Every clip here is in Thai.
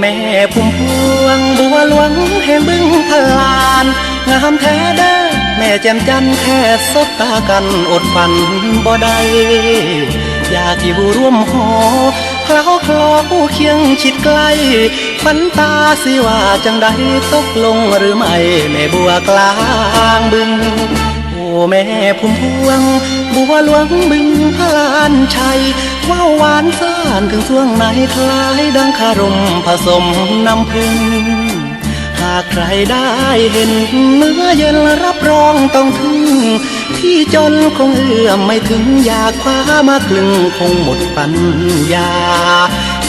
แม่พุ่มพวงบัวหลวงแห่งบึงพลานงามแท้เด้อแม่แจ่มจันแค่สบตากันอดฝันบ่ได้อยากอยู่ร่วมหอเคล้าคลอผู้เคียงชิดใกล้ฝันตาสิว่าจังใดตกลงหรือไม่แม่บัวกลางบึง แม่พุ่มพวง บัวหลวงบึงพลานชัยว่าวหวานซ่านถึงช่วงไหนคล้ายดังคารมผสมน้ำพึ่งหากใครได้เห็นเนื้อเย็นรับรองต้องถึงที่จนคงเอื้อมไม่ถึงอยากคว้ามากลึงคงหมดปัญญา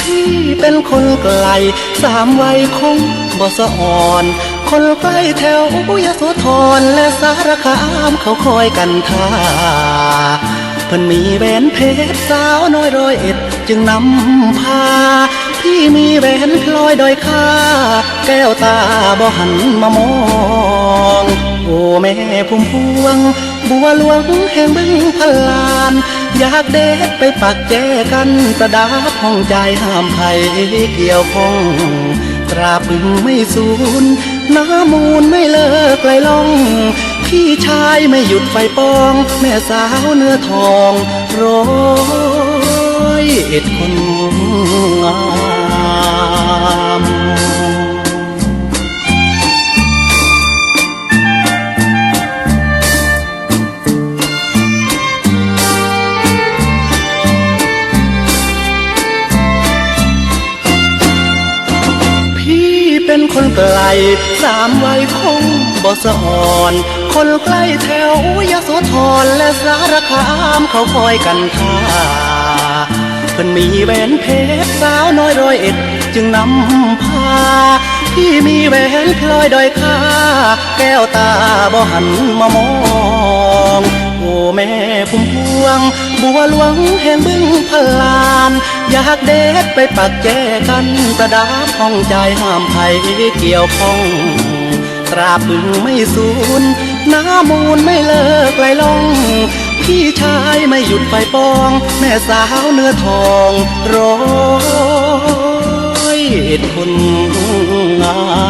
พี่เป็นคนไกลสามวัยคงบ่สะอ่อน คนใกล้แถวยโสธรและสารคามเขาคอยกันท่าเพิ่นมีแหวนเพชรสาวน้อยร้อยเอ็ดจึงนำพา พี่มีแหวนพลอยดอยค่า แก้วตาบ่หันมามอง โอ้แม่พุ่มพวง บัวหลวงแห่งบึงพลาน อยากเด็ดไปปักแจกันประดับห้องใจห้ามไผเกี่ยวข้องตราบบึงไม่สูญ น้ำมูลไม่เลิกไหลล่อง พี่ชายไม่หยุดไฟปอง แม่สาวเนื้อทองร้อยเอ็ดคนงาม คนไกลสามวัยคงบ่สะอ่อน คนใกล้แถวยโสธรและสารคามเขาคอยกันท่าเพิ่นมีแหวนเพชรสาวน้อยร้อยเอ็ด จึงนำพาพี่มีแหวนพลอยดอยค่าแก้วตาบ่หันมามองโอ้แม่พุ่มพวง บัวหลวงแห่งบึงพลา อยากเด็ดไปปักแจกันประดาบห้องใจห้ามไผเกี่ยวข้องตราบึงไม่สูญน้ำมูลไม่เลิกไหลล่องพี่ชายไม่หยุดไฟปอง แม่สาวเนื้อทองร้อยเอ็ดคนงา